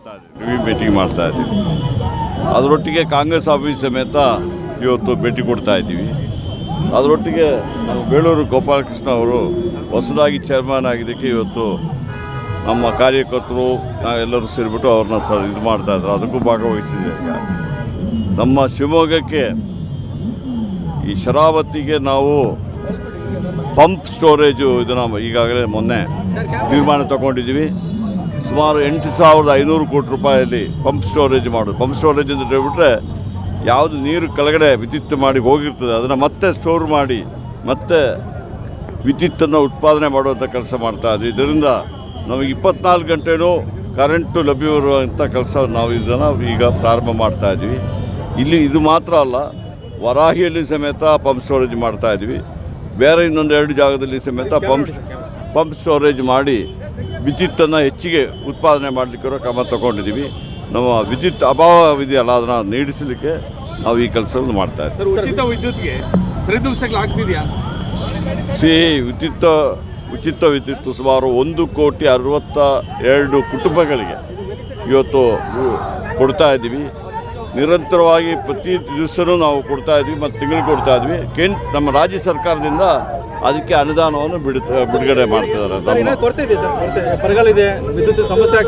ಮಾಡ್ತಾ ಮೀಟಿಂಗ್ ಮಾಡ್ತಾ ಇದ್ದೀವಿ ಅದರೊಟ್ಟಿಗೆ ಕಾಂಗ್ರೆಸ್ ಆಫೀಸ್ ಸಮೇತ ಇವತ್ತು ಭೇಟಿ ಕೊಡ್ತಾ ಇದ್ದೀವಿ ಅದರೊಟ್ಟಿಗೆ ನಮ್ಮ ಬೇಳೂರು ಗೋಪಾಲಕೃಷ್ಣ ಅವರು ಹೊಸದಾಗಿ ಚೇರ್ಮನ್ ಆಗಿದ್ದಕ್ಕೆ ಇವತ್ತು ನಮ್ಮ ಕಾರ್ಯಕರ್ತರು ನಾವೆಲ್ಲರೂ ಸೇರಿಬಿಟ್ಟು ಅವ್ರನ್ನ ಸರ್ ಇದು ಮಾಡ್ತಾ ಇದ್ರು ಅದಕ್ಕೂ ಭಾಗವಹಿಸಿದೆ. ನಮ್ಮ ಶಿವಮೊಗ್ಗಕ್ಕೆ ಈ ಶರಾವತಿಗೆ ನಾವು ಪಂಪ್ ಸ್ಟೋರೇಜು ಇದನ್ನು ಈಗಾಗಲೇ ಮೊನ್ನೆ ತೀರ್ಮಾನ ತಗೊಂಡಿದ್ದೀವಿ. ಸುಮಾರು ಎಂಟು ಸಾವಿರದ ಐನೂರು ಕೋಟಿ ರೂಪಾಯಲ್ಲಿ ಪಂಪ್ ಸ್ಟೋರೇಜ್ ಮಾಡೋದು. ಪಂಪ್ ಸ್ಟೋರೇಜ್ ಅಂತ ಹೇಳಿಬಿಟ್ರೆ ಯಾವುದು ನೀರು ಕೆಳಗಡೆ ವಿದ್ಯುತ್ ಮಾಡಿ ಹೋಗಿರ್ತದೆ. ಅದನ್ನು ಮತ್ತೆ ಸ್ಟೋರ್ ಮಾಡಿ ಮತ್ತೆ ವಿದ್ಯುತ್ತನ್ನು ಉತ್ಪಾದನೆ ಮಾಡುವಂಥ ಕೆಲಸ ಮಾಡ್ತಾ ಇದೆ. ಇದರಿಂದ ನಮಗೆ ಇಪ್ಪತ್ನಾಲ್ಕು ಗಂಟೆನೂ ಕರೆಂಟು ಲಭ್ಯವಿರುವಂಥ ಕೆಲಸ ನಾವು ಇದನ್ನು ಈಗ ಪ್ರಾರಂಭ ಮಾಡ್ತಾ ಇದ್ವಿ ಇಲ್ಲಿ ಇದು ಮಾತ್ರ ಅಲ್ಲ, ವರಾಹಿಯಲ್ಲಿ ಸಮೇತ ಪಂಪ್ ಸ್ಟೋರೇಜ್ ಮಾಡ್ತಾ ಇದ್ವಿ ಬೇರೆ ಇನ್ನೊಂದು ಎರಡು ಜಾಗದಲ್ಲಿ ಸಮೇತ ಪಂಪ್ ಪಂಪ್ ಸ್ಟೋರೇಜ್ ಮಾಡಿ ವಿದ್ಯುತ್ತನ್ನು ಹೆಚ್ಚಿಗೆ ಉತ್ಪಾದನೆ ಮಾಡಲಿಕ್ಕಿರೋ ಕ್ರಮ ತಗೊಂಡಿದ್ದೀವಿ. ನಮ್ಮ ವಿದ್ಯುತ್ ಅಭಾವವಿದೆಯಲ್ಲ ಅದನ್ನು ನೀಡಿಸಲಿಕ್ಕೆ ನಾವು ಈ ಕೆಲಸವನ್ನು ಮಾಡ್ತಾ ಇದ್ದೀವಿ. ಉಚಿತ ವಿದ್ಯುತ್ಗೆ ಸಿ ಉಚಿತ ಉಚಿತ ವಿದ್ಯುತ್ ಸುಮಾರು ಒಂದು ಕೋಟಿ ಅರವತ್ತ ಎರಡು ಕುಟುಂಬಗಳಿಗೆ ಇವತ್ತು ಕೊಡ್ತಾ ಇದ್ದೀವಿ. ನಿರಂತರವಾಗಿ ಪ್ರತಿ ದಿವಸನೂ ನಾವು ಕೊಡ್ತಾ ಇದ್ವಿ ಮತ್ತು ತಿಂಗಳು ಕೊಡ್ತಾ ಇದ್ವಿ ಕೇಂದ್ರ ನಮ್ಮ ರಾಜ್ಯ ಸರ್ಕಾರದಿಂದ ಅದಕ್ಕೆ ಅನುದಾನವನ್ನು ಬಿಡುತ್ತ ಬಿಡುಗಡೆ ಮಾಡ್ತಿದ್ದಾರೆ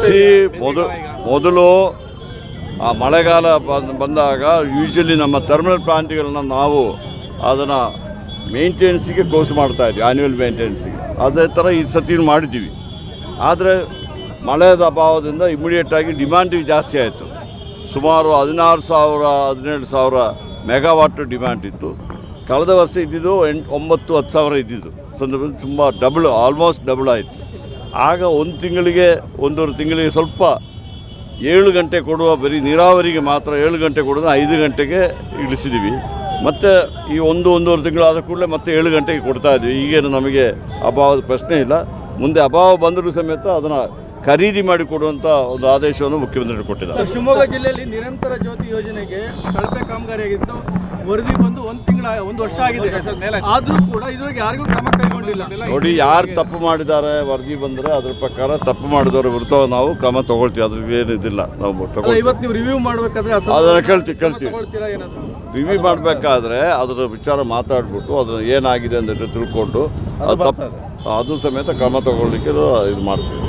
ಸಿ ಮೊದಲು ಮೊದಲು ಆ ಮಳೆಗಾಲ ಬಂದ್- ಬಂದಾಗ ಯೂಶಲಿ ನಮ್ಮ ಥರ್ಮಲ್ ಪ್ಲಾಂಟ್ಗಳನ್ನ ನಾವು ಅದನ್ನು ಮೇಂಟೆನೆನ್ಸಿಗೆ ಕೋರ್ಸ್ ಮಾಡ್ತಾ ಇದ್ವಿ ಆ್ಯನ್ಯುವಲ್ ಮೇಂಟೆನೆನ್ಸಿಗೆ ಅದೇ ಥರ ಈ ಸತಿ ಮಾಡಿದ್ದೀವಿ. ಆದರೆ ಮಳೆಯದ ಅಭಾವದಿಂದ ಇಮಿಡಿಯೇಟಾಗಿ ಡಿಮ್ಯಾಂಡ್ ಜಾಸ್ತಿ ಆಯಿತು. ಸುಮಾರು ಹದಿನಾರು ಸಾವಿರ ಹದಿನೇಳು ಸಾವಿರ ಮೆಗಾವಾಟ್ ಡಿಮ್ಯಾಂಡ್ ಇತ್ತು. ಕಳೆದ ವರ್ಷ ಇದ್ದಿದ್ದು ಎಂಟು, ಒಂಬತ್ತು, ಹತ್ತು ಸಾವಿರ ಇದ್ದಿದ್ದು. ಸಂದರ್ಭದಲ್ಲಿ ತುಂಬ ಡಬಲ್ ಆಲ್ಮೋಸ್ಟ್ ಡಬಲ್ ಆಯಿತು. ಆಗ ಒಂದು ತಿಂಗಳಿಗೆ, ಒಂದೂವರೆ ತಿಂಗಳಿಗೆ ಸ್ವಲ್ಪ ಏಳು ಗಂಟೆ ಕೊಡುವ ಬರೀ ನೀರಾವರಿಗೆ ಮಾತ್ರ ಏಳು ಗಂಟೆ ಕೊಡೋದು ಐದು ಗಂಟೆಗೆ ಇಳಿಸಿದ್ದೀವಿ ಮತ್ತು ಈ ಒಂದು, ಒಂದೂವರೆ ತಿಂಗಳಾದ ಕೂಡಲೇ ಮತ್ತೆ ಏಳು ಗಂಟೆಗೆ ಕೊಡ್ತಾ ಇದ್ವಿ. ಈಗೇನು ನಮಗೆ ಅಭಾವದ ಪ್ರಶ್ನೆ ಇಲ್ಲ. ಮುಂದೆ ಅಭಾವ ಬಂದರೂ ಸಮೇತ ಅದನ್ನು ಖರೀದಿ ಮಾಡಿ ಕೊಡುವಂತ ಒಂದು ಆದೇಶವನ್ನು ಮುಖ್ಯಮಂತ್ರಿ ಕೊಟ್ಟಿದ್ದಾರೆ. ಶಿವಮೊಗ್ಗ ಜಿಲ್ಲೆಯಲ್ಲಿ ನಿರಂತರ ಜ್ಯೋತಿ ಯೋಜನೆಗೆ ಕಳಪೆ ಕಾಮಗಾರಿಯಾಗಿತ್ತು. ವರದಿ ಬಂದು ಒಂದು ತಿಂಗಳ ಒಂದು ವರ್ಷ ಆಗಿದೆ. ಆದರೂ ಕೂಡ ಇದುವರೆಗೆ ಯಾರಿಗೂ ಕ್ರಮ ಕೈಗೊಂಡಿಲ್ಲ. ನೋಡಿ ಯಾರು ತಪ್ಪು ಮಾಡಿದ್ದಾರೆ ವರದಿ ಬಂದರೆ ಅದ್ರ ಪ್ರಕಾರ ತಪ್ಪು ಮಾಡಿದವರು ವಿರುದ್ಧ ನಾವು ಕ್ರಮ ತಗೊಳ್ತೀವಿ. ಅದ್ರಿಗೆ ಏನಿದಿಲ್ಲ ನಾವು ಇವತ್ತು ನೀವು ರಿವ್ಯೂ ಮಾಡಬೇಕಾದ್ರೆ ಅದನ್ನು ಕೇಳ್ತೀವಿ. ಕೇಳ್ತೀವಿ ರಿವ್ಯೂ ಮಾಡಬೇಕಾದ್ರೆ ಅದರ ವಿಚಾರ ಮಾತಾಡ್ಬಿಟ್ಟು ಅದ್ರ ಏನಾಗಿದೆ ಅಂತ ತಿಳ್ಕೊಂಡು ಅದು ತಪ್ಪು ಅದು ಸಮೇತ ಕ್ರಮ ತಗೊಳ್ಳಿಕ್ಕೆ ಇದು ಮಾಡ್ತೀವಿ.